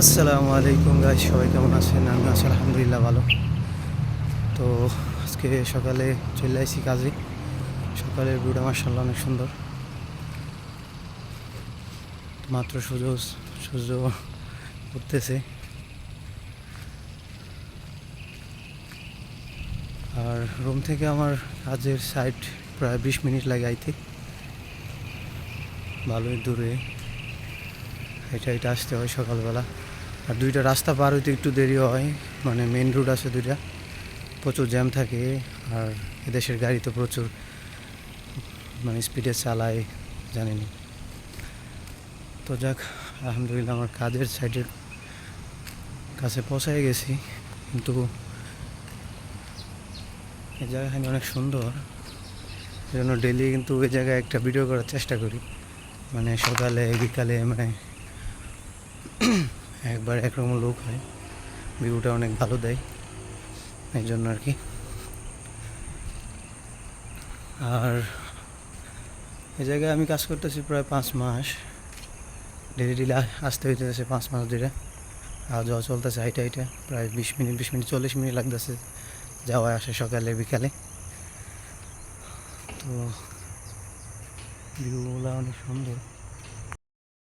আসসালামু আলাইকুম গাই সবাই কেমন আছেন? আমি আছি আলহামদুলিল্লাহ ভালো। তো আজকে সকালে চলে আসি কাজে। সকালের ভিউটা মার্শাল্লাহ অনেক সুন্দর। মাত্র সূর্য সূর্য উঠতেছে। আর রুম থেকে আমার কাজের সাইড প্রায় বিশ মিনিট লাগে আইতে। ভালোই দূরে। এটা এটা আসতে হয় সকালবেলা। আর দুইটা রাস্তা পার হইতে একটু দেরি হয় মানে মেন রোড আছে দুইটা। প্রচুর জ্যাম থাকে, আর এদেশের গাড়ি তো প্রচুর মানে স্পিডে চালায় জানিনি তো যাক, আলহামদুলিল্লাহ আমার কাজের সাইডের কাছে পৌঁছায় গেছি, কিন্তু এই জায়গাখানি অনেক সুন্দর। এই জন্য ডেলি কিন্তু ওই জায়গায় একটা ভিডিও করার চেষ্টা করি। মানে সকালে, বিকালে মানে একবার একরকম লোক হয়। ভিউটা অনেক ভালো দেয়। এই জন্য আর কি। আর এই জায়গায় আমি কাজ করতেছি প্রায় পাঁচ মাস। ডেলি ডেলি আসতে হইতেছে পাঁচ মাস ধরে। আর যাওয়া চলতেছে হাইটা হাইটা। প্রায় বিশ মিনিট বিশ মিনিট, চল্লিশ মিনিট লাগতেছে যাওয়া আসে সকালে, বিকালে। তো ভিউগুলো অনেক সুন্দর।